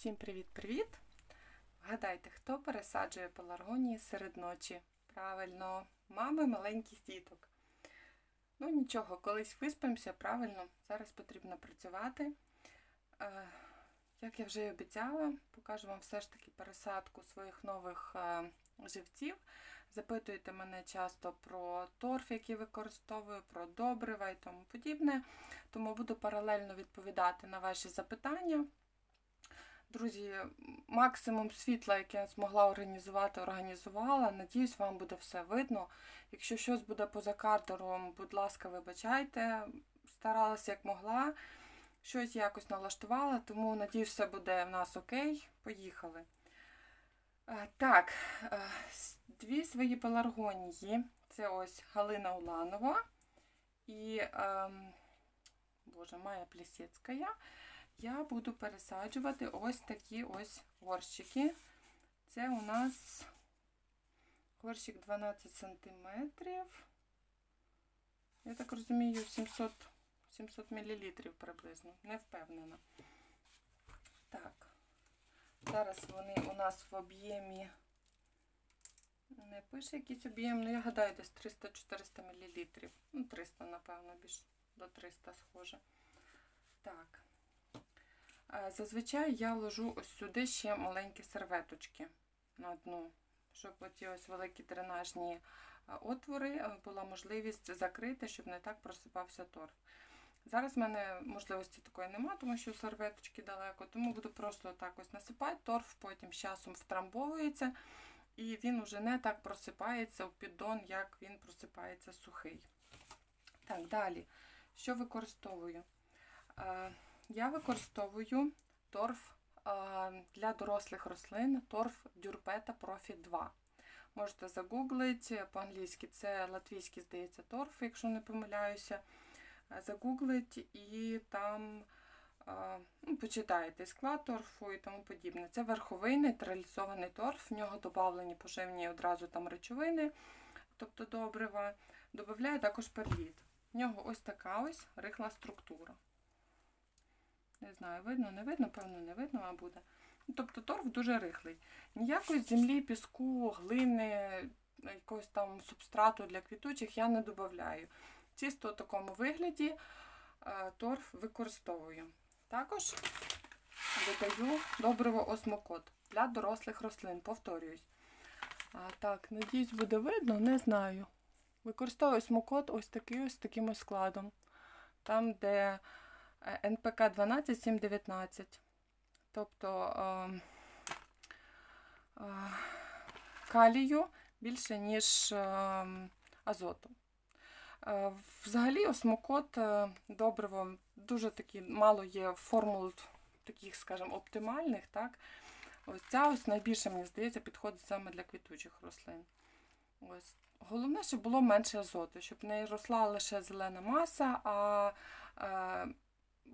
Всім привіт-привіт! Вгадайте, хто пересаджує пеларгонії серед ночі? Правильно, мами маленьких діток. Ну нічого, колись виспимося, правильно, зараз потрібно працювати. Е, як я вже і обіцяла, покажу вам все ж таки пересадку своїх нових е, живців. Запитуєте мене часто про торф, який використовую, про добрива і тому подібне. Тому буду паралельно відповідати на ваші запитання. Друзі, максимум світла, яке я змогла організувати, організувала. Надіюсь, вам буде все видно. Якщо щось буде поза кадром, будь ласка, вибачайте. Старалася як могла, щось якось налаштувала, тому надіюсь, все буде в нас окей. Поїхали. Е, Так, е, дві свої пеларгонії. Це ось Галина Уланова і ем, Боже, Майя Плісецька. Я буду пересаджувати ось такі ось горщики. Це у нас горщик 12 см. Я так розумію, 700 700 мл приблизно. Не впевнена. Так. Зараз вони у нас в об'ємі. Не пише якийсь об'єм, ну я гадаю, десь 300-400 мл. Ну, 300, напевно, більш до 300 схоже. Так. Зазвичай я ложу ось сюди ще маленькі серветочки на дно, щоб оці ось великі дренажні отвори була можливість закрити, щоб не так просипався торф. Зараз в мене можливості такої немає, тому що серветочки далеко, тому буду просто так ось насипати, торф потім з часом втрамбовується, і він вже не так просипається в піддон, як він просипається сухий. Так, далі, що використовую? Я використовую торф для дорослих рослин, торф Дюрпета Профі 2. Можете загуглити по-англійськи, це латвійський, здається, торф, якщо не помиляюся. Загуглить і там ну, почитаєте склад торфу і тому подібне. Це верховий нейтралізований торф, в нього додавлені поживні одразу там речовини, тобто добрива. Додаю також перліт. В нього ось така ось рихла структура. Не знаю, видно, не видно, певно, не видно, а буде. Ну, тобто торф дуже рихлий. Ніякої землі, піску, глини, якогось там субстрату для квітучих я не додаю. Чисто в такому вигляді е, торф використовую. Також додаю добриво осмокот для дорослих рослин, повторююсь. А, Так, надіюсь, буде видно, не знаю. Використовую смокот ось такий ось таким складом. Там, де НПК 12719. Тобто е, е, калію більше, ніж е, азоту. Взагалі, осмокот добриво дуже такі мало є формул таких, скажімо, оптимальних. так? Ось ця ось найбільше, мені здається, підходить саме для квітучих рослин. Ось. Головне, щоб було менше азоту, щоб не росла лише зелена маса, а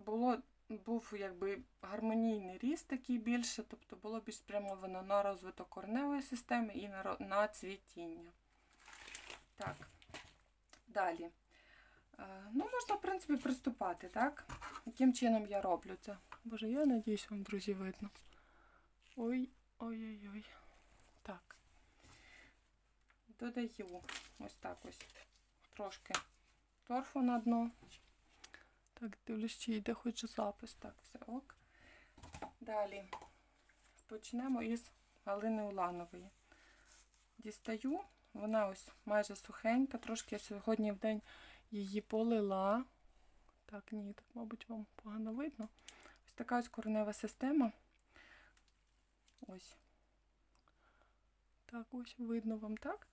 було, був якби гармонійний ріст такий більше, тобто було більш спрямовано на розвиток корневої системи і на, на цвітіння. Так, далі. Е, ну, можна, в принципі, приступати, так? Яким чином я роблю це? Боже, я надіюсь, вам, друзі, видно. Ой, ой-ой-ой. Так. Додаю ось так ось трошки торфу на дно. Так, дивлюсь, чи йде хоч запис. Так, все ок. Далі почнемо із Галини Уланової. Дістаю, вона ось майже сухенька, трошки я сьогодні в день її полила. Так, ні, так, мабуть, вам погано видно. Ось така ось коренева система. Ось. Так, ось видно вам так.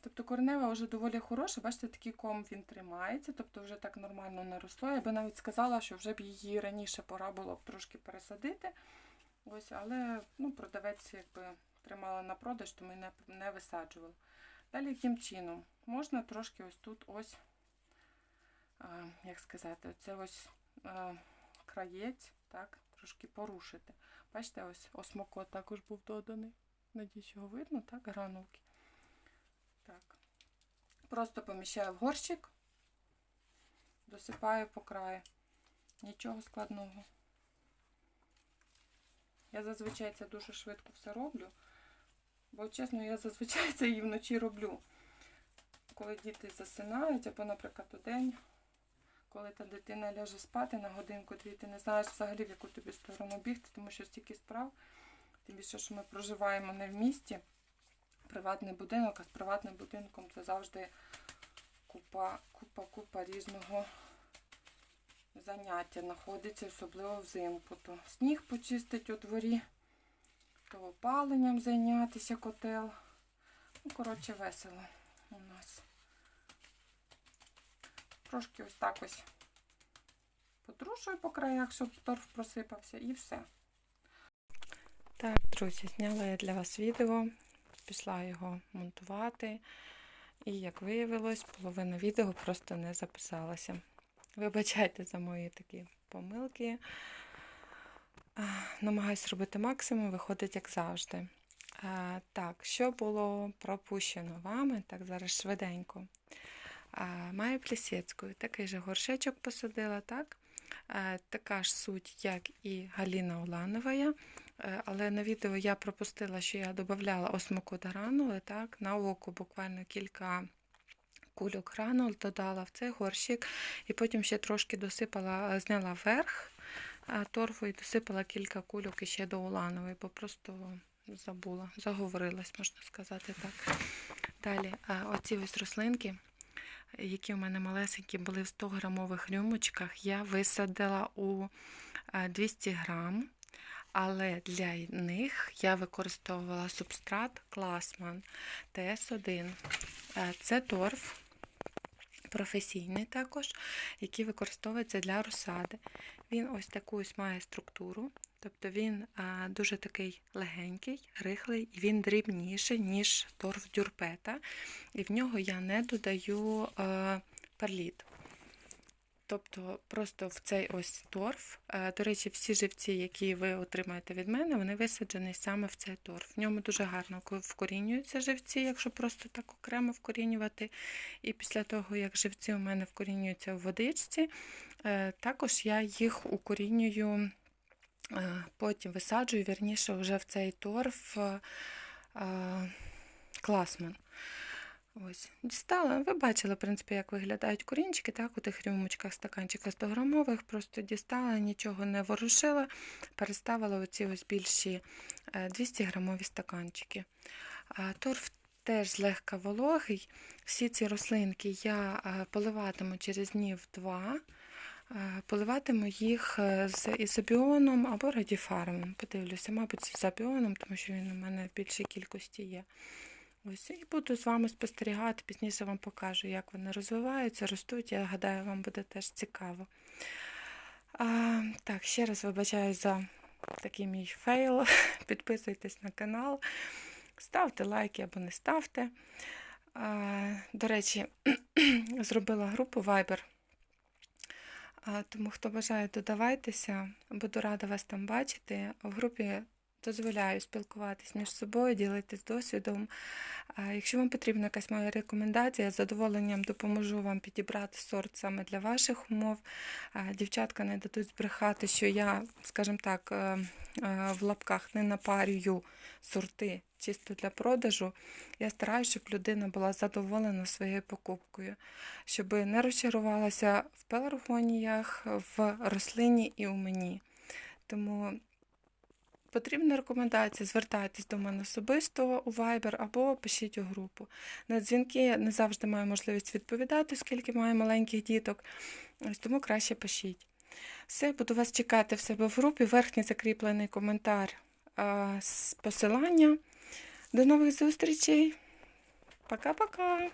Тобто коренева вже доволі хороша, бачите, такий ком він тримається, тобто вже так нормально не росло. Я би навіть сказала, що вже б її раніше пора було б трошки пересадити. Ось, Але ну, продавець якби тримала на продаж, тому не, не висаджувала. Далі, яким чином? Можна трошки ось тут ось, а, як сказати, це ось а, краєць, так, трошки порушити. Бачите, ось осмокот також був доданий. Надіюсь, його видно, так, гранулки. Просто поміщаю в горщик, досипаю по краю. Нічого складного. Я зазвичай це дуже швидко все роблю. Бо, чесно, я зазвичай це і вночі роблю. Коли діти засинають, або, наприклад, у день, коли та дитина ляже спати на годинку-дві, ти не знаєш взагалі, в яку тобі сторону бігти, тому що стільки справ, тим більше, що ми проживаємо не в місті, приватний будинок, а з приватним будинком це завжди купа, купа, купа різного заняття знаходиться, особливо взимку. То сніг почистить у дворі, то опаленням зайнятися котел. Ну, коротше, весело у нас. Трошки ось так ось потрушую по краях, щоб торф просипався, і все. Так, друзі, зняла я для вас відео, пішла його монтувати. І, як виявилось, половина відео просто не записалася. Вибачайте за мої такі помилки. Намагаюсь робити максимум, виходить, як завжди. Так, що було пропущено вами? Так, зараз швиденько. Маю плісецьку, такий же горшечок посадила, так? Така ж суть, як і Галіна Уланова. Е, Але на відео я пропустила, що я додавала осмоку до гранули, так, на око буквально кілька кульок гранул додала в цей горщик, і потім ще трошки досипала, зняла верх е, торфу і досипала кілька кульок іще до уланової, бо просто забула, заговорилась, можна сказати так. Далі, е, оці ось рослинки, які у мене малесенькі були в 100 грамових рюмочках, я висадила у е, 200 грам. Але для них я використовувала субстрат Класман ТС1. Е, Це торф професійний також, який використовується для розсади. Він ось таку ось має структуру, тобто він а, дуже такий легенький, рихлий, і він дрібніший, ніж торф дюрпета. І в нього я не додаю а, перліт. Тобто просто в цей ось торф. Е, До речі, всі живці, які ви отримаєте від мене, вони висаджені саме в цей торф. В ньому дуже гарно вкорінюються живці, якщо просто так окремо вкорінювати. І після того, як живці у мене вкорінюються в водичці, е, також я їх укорінюю, е, потім висаджую, вірніше, вже в цей торф класмен. Ось, дістала. Ви бачили, в принципі, як виглядають корінчики, так, у тих рюмочках стаканчика 100 грамових, просто дістала, нічого не ворушила, переставила оці ось більші е, 200 грамові стаканчики. Торф теж злегка вологий. Всі ці рослинки я е, поливатиму через днів два. Е, Поливатиму їх е, з ізобіоном або радіфармом. Подивлюся, мабуть, з ізобіоном, тому що він у мене в більшій кількості є. Ось і буду з вами спостерігати. Пізніше вам покажу, як вони розвиваються, ростуть. Я гадаю, вам буде теж цікаво. А, так, ще раз вибачаю за такий мій фейл. Підписуйтесь на канал, ставте лайки або не ставте. А, до речі, зробила групу Viber. А, тому, хто бажає, додавайтеся, буду рада вас там бачити. В групі дозволяю спілкуватись між собою, ділитись досвідом. Якщо вам потрібна якась моя рекомендація, я з задоволенням допоможу вам підібрати сорт саме для ваших умов. Дівчатка не дадуть збрехати, що я, скажімо так, е, е, в лапках не напарюю сорти чисто для продажу. Я стараюся, щоб людина була задоволена своєю покупкою, щоб не розчарувалася в пеларгоніях, в рослині і у мені. Тому Потрібна рекомендація, звертайтесь до мене особисто у Viber або пишіть у групу. На дзвінки я не завжди маю можливість відповідати, оскільки маю маленьких діток, тому краще пишіть. Все, буду вас чекати в себе в групі. Верхній закріплений коментар з посилання. До нових зустрічей. Пока-пока!